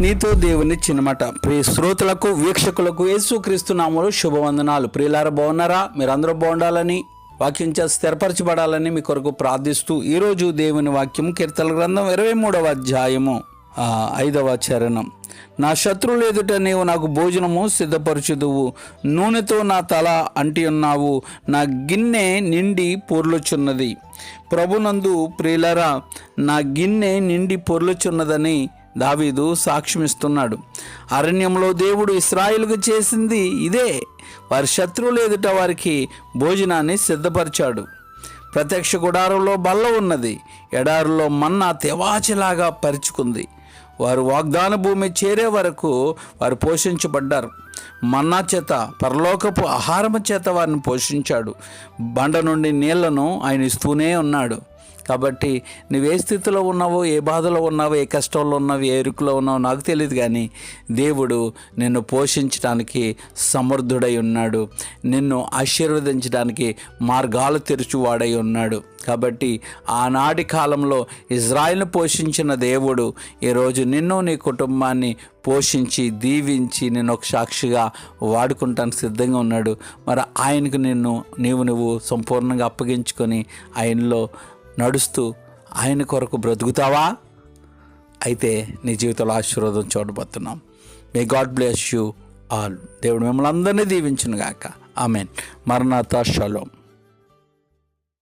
నీతో దేవుని చిన్నమాట. ప్రియ శ్రోతలకు వీక్షకులకు యేసుక్రీస్తు నామలు శుభవందనాలు. ప్రియులార బాగున్నారా? మీరందరూ బాగుండాలని వాక్యం చేత స్థిరపరచబడాలని మీ కొరకు ప్రార్థిస్తూ ఈరోజు దేవుని వాక్యం కీర్తన గ్రంథం ఇరవై మూడవ అధ్యాయము ఐదవ చరణం. నా శత్రువులు ఎదుట నీవు నాకు భోజనము సిద్ధపరచుదువు. నూనెతో నా తల అంటి ఉన్నావు. నా గిన్నె నిండి పొర్లుచున్నది. ప్రభునందు ప్రియులరా నా గిన్నె నిండి పొర్లుచున్నదని దావీదు సాక్ష్యమిస్తున్నాడు. అరణ్యంలో దేవుడు ఇస్రాయిల్కు చేసింది ఇదే. వారి శత్రువులు ఎదుట వారికి భోజనాన్ని సిద్ధపరిచాడు. ప్రత్యక్ష గుడారంలో బల్ల ఉన్నది. ఎడారిలో మన్నా తెవాచిలాగా పరుచుకుంది. వారు వాగ్దాన భూమి చేరే వరకు వారు పోషించబడ్డారు. మన్నా చేత పరలోకపు ఆహారము చేత వారిని పోషించాడు. బండ నుండి నీళ్ళను ఆయన ఇస్తూనే ఉన్నాడు. కాబట్టి నువ్వు ఏ స్థితిలో ఉన్నావో ఏ బాధలో ఉన్నావో ఏ కష్టంలో ఉన్నావో ఏ ఎరుకులో ఉన్నావో నాకు తెలియదు కానీ దేవుడు నిన్ను పోషించడానికి సమర్థుడై ఉన్నాడు. నిన్ను ఆశీర్వదించడానికి మార్గాలు తెరుచువాడై ఉన్నాడు. కాబట్టి ఆనాటి కాలంలో ఇజ్రాయిల్ను పోషించిన దేవుడు ఈరోజు నిన్ను నీ కుటుంబాన్ని పోషించి దీవించి నేను ఒక సాక్షిగా వాడుకుంటానికి సిద్ధంగా ఉన్నాడు. మరి ఆయనకు నిన్ను నీవు నువ్వు సంపూర్ణంగా అప్పగించుకొని ఆయనలో నడుస్తూ ఆయన కొరకు బ్రతుకుతావా? అయితే నీ జీవితంలో ఆశీర్వాదం చూడబోతున్నాం. May God bless you all దేవుడు మిమ్మల్ని అందరినీ దీవించును గాక ఆమెన్ మరణాత షలోం